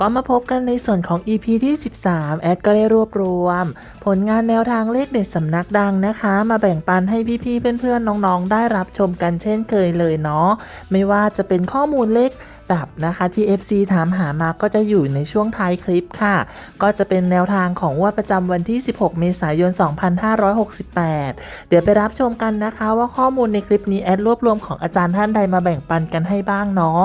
ก็มาพบกันในส่วนของ EP ที่ 13 แอดก็ได้รวบรวม ผลงานแนวทางเลขเด็ดสำนักดังนะคะ มาแบ่งปันให้พี่ๆเพื่อนๆน้องๆ ได้รับชมกันเช่นเคยเลยเนาะไม่ว่าจะเป็นข้อมูลเลขดับนะคะที่ FC ถามหามาก็จะอยู่ในช่วงท้ายคลิปค่ะ ก็จะเป็นแนวทางของงวดประจำวันที่ 16 เมษายน 2568 เดี๋ยวไปรับชมกันนะคะ ว่าข้อมูลในคลิปนี้แอดรวบรวมของอาจารย์ท่านใดมาแบ่งปันกันให้บ้างเนาะ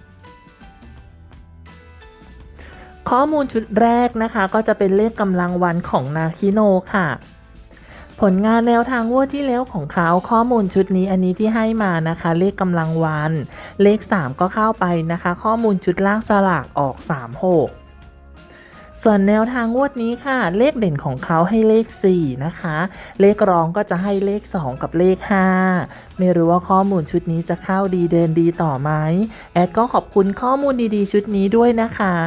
ข้อมูลชุดแรกนะคะก็จะเป็นเลขกำลังวันของนาคิโนค่ะ ผลงานแนวทางงวดที่แล้วของเขาข้อมูลชุดนี้อันนี้ที่ให้มานะคะ เลขกำลังวัน เลข 3 ก็เข้าไปนะคะ ข้อมูลชุดล่างสลากออก 3 6 ส่วนแนวทางงวดนี้ค่ะ เลขเด่นของเขาให้เลข 4 นะคะ เลขรองก็จะให้เลข 2 กับเลข 5 ไม่รู้ว่าข้อมูลชุดนี้จะเข้าดีเดินดีต่อไหมแอดก็ขอบคุณข้อมูลดีๆ ชุดนี้ด้วยนะคะ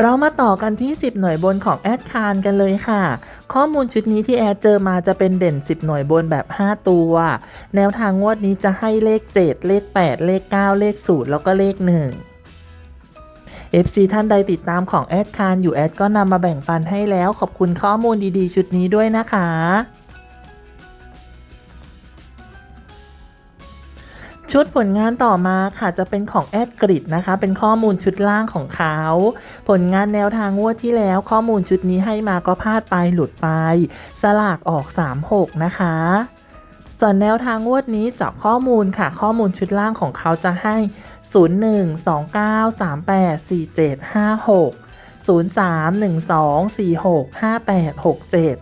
เรามาต่อกันที่ 10 หน่วยบนของแอดคารกันเลยค่ะ ข้อมูลชุดนี้ที่แอดเจอมาจะเป็นเด่น 10 หน่วยบนแบบ 5 ตัว แนวทางงวดนี้จะให้เลข 7 เลข 8 เลข 9 เลข 0 แล้วก็เลข 1 FC ท่านใดติดตามของแอดคารอยู่แอดก็นำมาแบ่งปันให้แล้ว ขอบคุณข้อมูลดีๆ ชุดนี้ด้วยนะคะ ชุดผลงานต่อมาค่ะจะเป็นของแอดกริดนะคะ เป็นข้อมูลชุดล่างของเขา ผลงานแนวทางงวดที่แล้วข้อมูลชุดนี้ให้มาก็พลาดไปหลุดไป สลากออก 36 นะคะ ส่วนแนวทางงวดนี้จาะข้อมูลค่ะ ข้อมูลชุดล่างของเขาจะให้ 01 29 38 47 56 03 12 46 58 67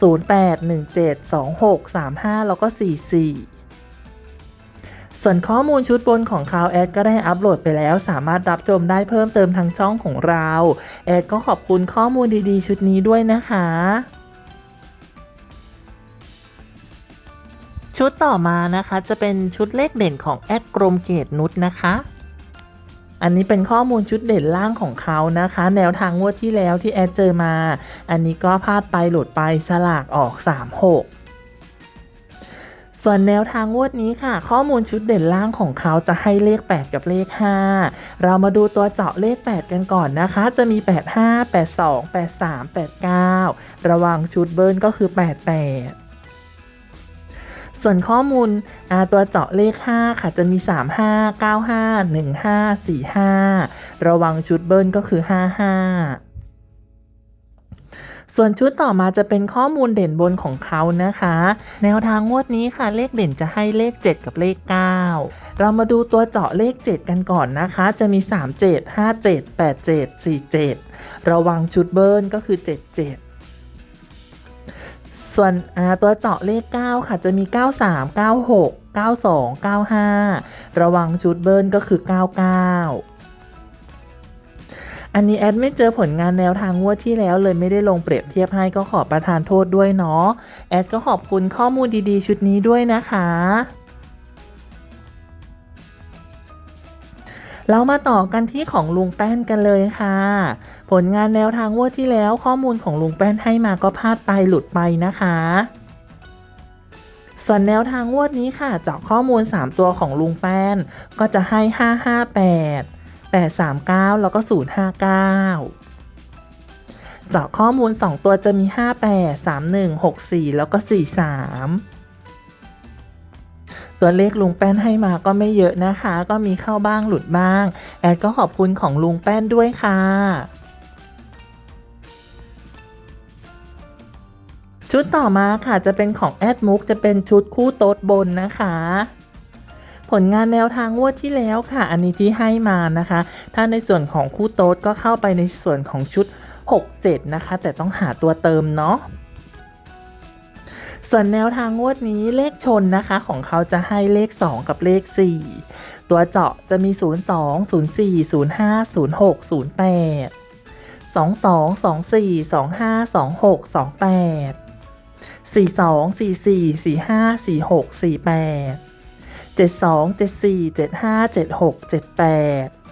08 17 26 35 แล้วก็ 44 ส่วนข้อมูลชุดบนของเขาแอดก็ได้อัปโหลดไปแล้วสามารถรับชมได้เพิ่มเติมทางช่องของเรา แอดก็ขอบคุณข้อมูลดีๆ ชุดนี้ด้วยนะคะ ชุดต่อมานะคะจะเป็นชุดเลขเด่นของแอดกรมเกตนุชนะคะอันนี้เป็นข้อมูลชุดเด่นล่างของเขานะคะ แนวทางงวดที่แล้วที่แอดเจอมา อันนี้ก็พลาดไปหลุดไปสลากออก 36 ส่วนแนวทางงวดนี้ค่ะ ข้อมูลชุดเด่นล่างของเขาจะให้เลข 8 กับเลข 5 เรามาดูตัวเจาะเลข 8 กันก่อนนะคะ จะมี 85 82 83 89 ระวังชุดเบิร์นก็คือ 88ส่วนข้อมูลตัวเจาะเลข 5 ค่ะ จะมี 35 95 15 45 ระวังชุดเบิร์นก็คือ 55 ส่วนชุดต่อมาจะเป็นข้อมูลเด่นบนของเขานะคะ แนวทางงวดนี้ค่ะ เลขเด่นจะให้เลข 7 กับเลข 9 เรามาดูตัวเจาะเลข 7 กันก่อนนะคะ จะมี 37 57 87 47 ระวังชุดเบิร์นก็คือ 77ส่วนตัวเจาะเลข 9 ค่ะจะมี 93 96 92 95 ระวังชุดเบิร์นก็คือ 99 อันนี้แอดไม่เจอผลงานแนวทางงวดที่แล้วเลยไม่ได้ลงเปรียบเทียบให้ก็ขอประทานโทษด้วยเนาะแอดก็ขอบคุณข้อมูลดีๆ ชุดนี้ด้วยนะคะเรามาต่อกันที่ของลุงแป้นกันเลยค่ะ ผลงานแนวทางงวดที่แล้วข้อมูลของลุงแป้นให้มาก็พลาดไปหลุดไปนะคะ ส่วนแนวทางงวดนี้ค่ะจาะข้อมูล 3 ตัวของลุงแป้นก็จะให้ 558 839 แล้วก็ 059เจาะข้อมูล 2 ตัวจะมี 58 31 64 แล้วก็ 43 ตัวเลขลุงแป้นให้มาก็ไม่เยอะนะคะ ก็มีเข้าบ้างหลุดบ้าง แอดก็ขอบคุณของลุงแป้นด้วยค่ะชุดต่อมาค่ะจะเป็นของแอดมุกจะเป็นชุดคู่โต๊ดบนนะคะ ผลงานแนวทางงวดที่แล้วค่ะ อันนี้ที่ให้มานะคะ ถ้าในส่วนของคู่โต๊ดก็เข้าไปในส่วนของชุด 67 นะคะ แต่ต้องหาตัวเติมเนาะส่วนแนวทางงวดนี้เลขชนนะคะของเขาจะให้เลข 2 กับเลข 4 ตัวเจาะจะมี 0 2 0 4 0 5 0 6 0 8 2 2 2 4 25 26 28 42 44 45 46 48 7 2 7 4 7 5 7 6 7 8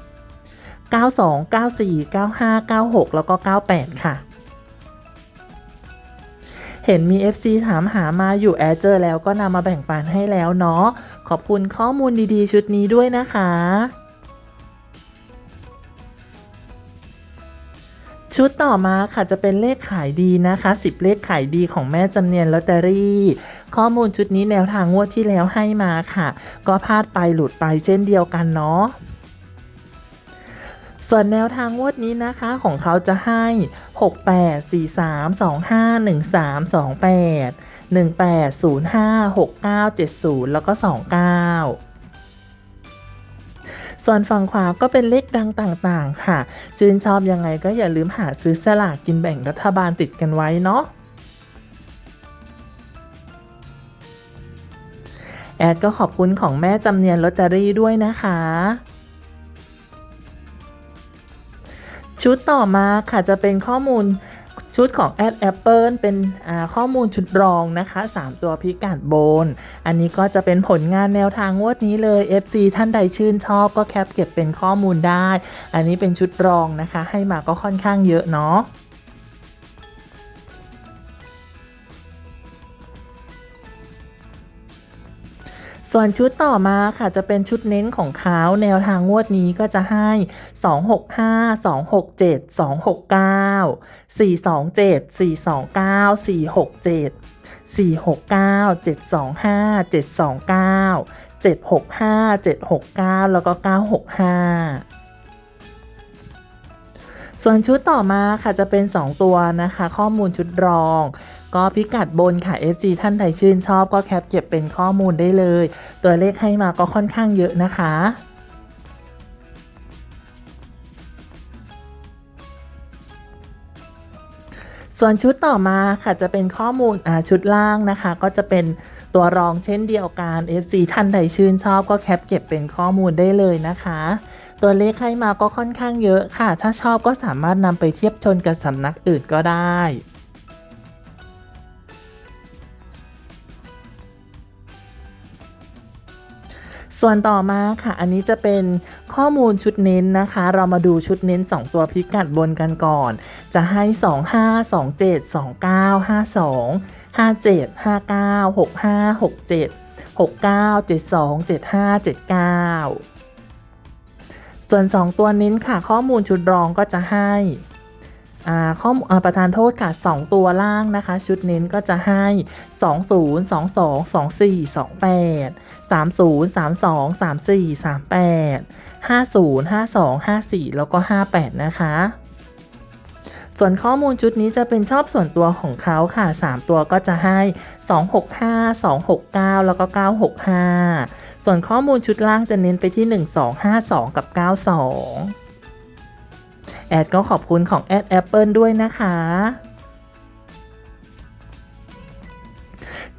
92 94 95 96 แล้วก็ 98 ค่ะ เห็นมี FC ถามหามาอยู่แอดเจอแล้วก็นำมาแบ่งปันให้แล้วเนาะ ขอบคุณข้อมูลดีๆ ชุดนี้ด้วยนะคะ ชุดต่อมาค่ะจะเป็นเลขขายดีนะคะ 10 เลขขายดีของแม่จำเนียนลอตเตอรี่ ข้อมูลชุดนี้แนวทางงวดที่แล้วให้มาค่ะ ก็พลาดไปหลุดไปเช่นเดียวกันเนาะส่วนแนวทางงวดนี้นะคะของเขาจะให้ 6 8 4 3 2 5 1 3 2 8 1 8 0 5 6 9 7 0 แล้วก็ 29 ส่วนฝั่งขวาก็เป็นเลขดังต่างๆ ค่ะ ชื่นชอบยังไงก็อย่าลืมหาซื้อสลากกินแบ่งรัฐบาลติดกันไว้เนาะแอดก็ขอบคุณของแม่จำเนียนลอตเตอรี่ด้วยนะคะ ชุดต่อมาค่ะจะเป็นข้อมูล ชุดของแอดแอปเปิลเป็นข้อมูลชุดรองนะคะ 3 ตัวพิกัดบน อันนี้ก็จะเป็นผลงานแนวทางงวดนี้เลย FC ท่านใดชื่นชอบก็แคปเก็บเป็นข้อมูลได้ อันนี้เป็นชุดรองนะคะ ให้มาก็ค่อนข้างเยอะเนาะ ส่วนชุดต่อมาค่ะจะเป็นชุดเน้นของเขาแนวทางงวดนี้ก็จะให้ 265 267 269 427 429 467 469 725 729 765 769 แล้วก็ 965 ส่วนชุดต่อมาค่ะจะเป็น 2 ตัวนะคะ ข้อมูลชุดรอง ก็พิกัดบนค่ะ FG ท่านใดชื่นชอบก็แคปเก็บเป็นข้อมูลได้เลย ตัวเลขให้มาก็ค่อนข้างเยอะนะคะส่วนชุดต่อมาค่ะจะเป็นข้อมูลอ่าชุดล่างนะคะ ก็จะเป็น ตัวรองเช่นเดียวกัน FC ท่านใดชื่นชอบก็แคปเก็บเป็นข้อมูลได้เลยนะคะ ตัวเลขให้มาก็ค่อนข้างเยอะค่ะ ถ้าชอบก็สามารถนำไปเทียบชนกับสำนักอื่นก็ได้ ส่วนต่อมาค่ะอันนี้จะเป็นข้อมูลชุดเน้นนะคะ เรามาดูชุดเน้น 2 ตัวพิกัดบนกันก่อน จะให้ 25 27 29 52 57 59 65 67 69 72 75 79 ส่วน 2 ตัวเน้นค่ะ ข้อมูลชุดรองก็จะให้ ข้อประธานโทษค่ะ 2 ตัวล่างนะคะ ชุดเน้นก็จะให้ 20 22 24 28 30 32 34 38 50 52 54 แล้วก็ 58 นะคะส่วนข้อมูลชุดนี้จะเป็นชอบส่วนตัวของเขาค่ะ 3 ตัวก็จะให้ 265 269 แล้วก็ 965 ส่วนข้อมูลชุดล่างจะเน้นไปที่ 1252 กับ 92 แอดก็ขอบคุณของแอดแอปเปิลด้วยนะคะ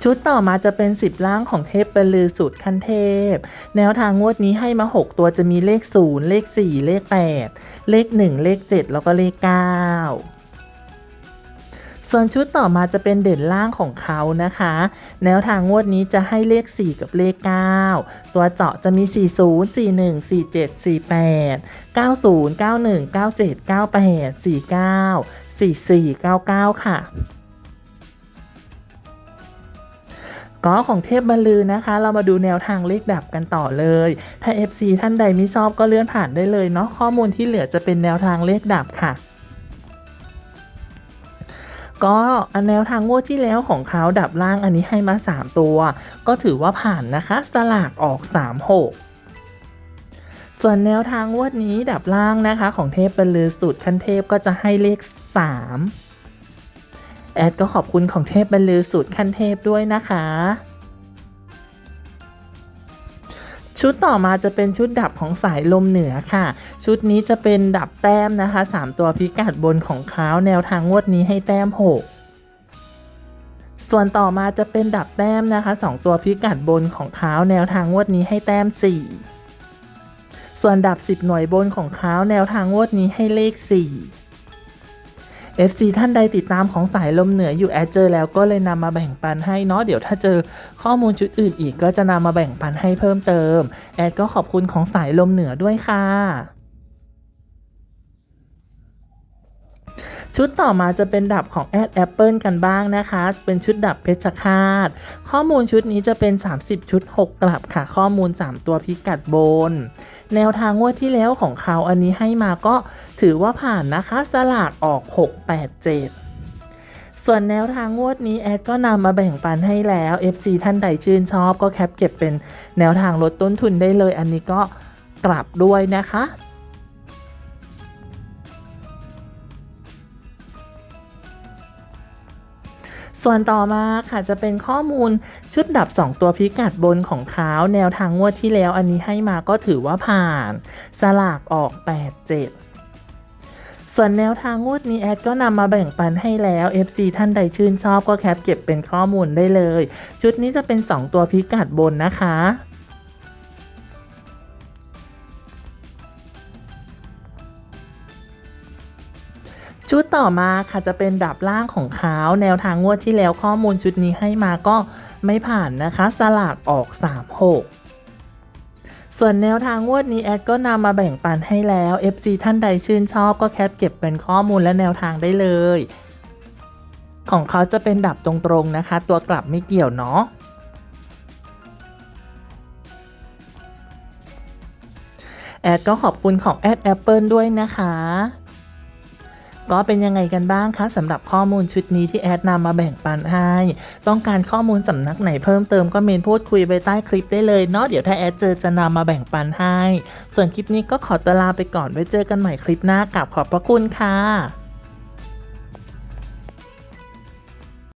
ชุดต่อมาจะเป็น 10 ล่างของเทพบรรลือสูตรขั้นเทพ แนวทางงวดนี้ให้มา 6 ตัวจะมีเลข 0 เลข 4 เลข 8 เลข 1 เลข 7 แล้วก็เลข 9 ส่วนชุดต่อมาจะเป็นเด่นล่างของเขานะคะ แนวทางงวดนี้จะให้เลข 4 กับเลข 9 ตัวเจาะจะมี 40 41 47 48 90 91 97 98 49 44 99 ค่ะก็ของเทพบรรลือนะคะ เรามาดูแนวทางเลขดับกันต่อเลย ถ้า FC ท่านใดไม่ชอบก็เลื่อนผ่านได้เลยเนาะข้อมูลที่เหลือจะเป็นแนวทางเลขดับค่ะ ก็แนวทางงวดที่แล้วของเขาดับล่างอันนี้ให้มา 3 ตัว ก็ถือว่าผ่านนะคะ สลากออก 3 6ส่วนแนวทางงวดนี้ดับล่างนะคะของเทพบรรลือสุดขั้นเทพก็จะให้เลข 3 แอดก็ขอบคุณของเทพบรรลือสุดขั้นเทพด้วยนะคะ ชุดต่อมาจะเป็นชุดดับของสายลมเหนือค่ะ ชุดนี้จะเป็นดับแต้มนะคะ 3 ตัวพิกัดบนของเขาแนวทางงวดนี้ให้แต้ม 6ส่วนต่อมาจะเป็นดับแต้มนะคะ 2 ตัวพิกัดบนของเขาแนวทางงวดนี้ให้แต้ม 4 ส่วนดับ 10 หน่วยบนของเขาแนวทางงวดนี้ให้เลข 4 FC ท่านใดติดตามของสายลมเหนืออยู่แอดเจอแล้วก็เลยนำมาแบ่งปันให้เนาะเดี๋ยวถ้าเจอข้อมูลชุดอื่นอีกก็จะนำมาแบ่งปันให้เพิ่มเติม แอดก็ขอบคุณของสายลมเหนือด้วยค่ะ ชุดต่อมาจะเป็นดับของแอดแอปเปิลกันบ้างนะคะ เป็นชุดดับเพชรฆาต ข้อมูลชุดนี้จะเป็น 30 ชุด 6 กลับค่ะ ข้อมูล 3 ตัวพิกัดบน แนวทางงวดที่แล้วของเขาอันนี้ให้มาก็ถือว่าผ่านนะคะ สลากออก 687ส่วนแนวทางงวดนี้แอดก็นำมาแบ่งปันให้แล้ว FC ท่านใดชื่นชอบก็แคปเก็บเป็นแนวทางลดต้นทุนได้เลย อันนี้ก็กลับด้วยนะคะ ส่วนต่อมาค่ะจะเป็นข้อมูลชุดดับ 2 ตัวพิกัดบนของเขาแนวทางงวดที่แล้วอันนี้ให้มาก็ถือว่าผ่าน สลากออก 87ส่วนแนวทางงวดนี้แอดก็นำมาแบ่งปันให้แล้ว FC ท่านใดชื่นชอบก็แคปเก็บเป็นข้อมูลได้เลย ชุดนี้จะเป็น 2 ตัวพิกัดบนนะคะ ชุดต่อมาค่ะจะเป็นดับล่างของเขาแนวทางงวดที่แล้วข้อมูลชุดนี้ให้มาก็ไม่ผ่านนะคะ สลากออก 36ส่วนแนวทางงวดนี้แอดก็นำมาแบ่งปันให้แล้ว FC ท่านใดชื่นชอบก็แคปเก็บเป็นข้อมูลและแนวทางได้เลย ของเขาจะเป็นดับตรงๆนะคะ ตัวกลับไม่เกี่ยวเนาะแอดก็ขอบคุณของแอด Apple ด้วยนะคะ ก็เป็นยังไงกันบ้างคะสำหรับข้อมูลชุดนี้ที่แอดนำมาแบ่งปันให้ ต้องการข้อมูลสำนักไหนเพิ่มเติมก็เมนพูดคุยไปใต้คลิปได้เลยเนาะเดี๋ยวถ้าแอดเจอจะนำมาแบ่งปันให้ ส่วนคลิปนี้ก็ขอตลาไปก่อนไว้เจอกันใหม่คลิปหน้ากับขอบพระคุณค่ะ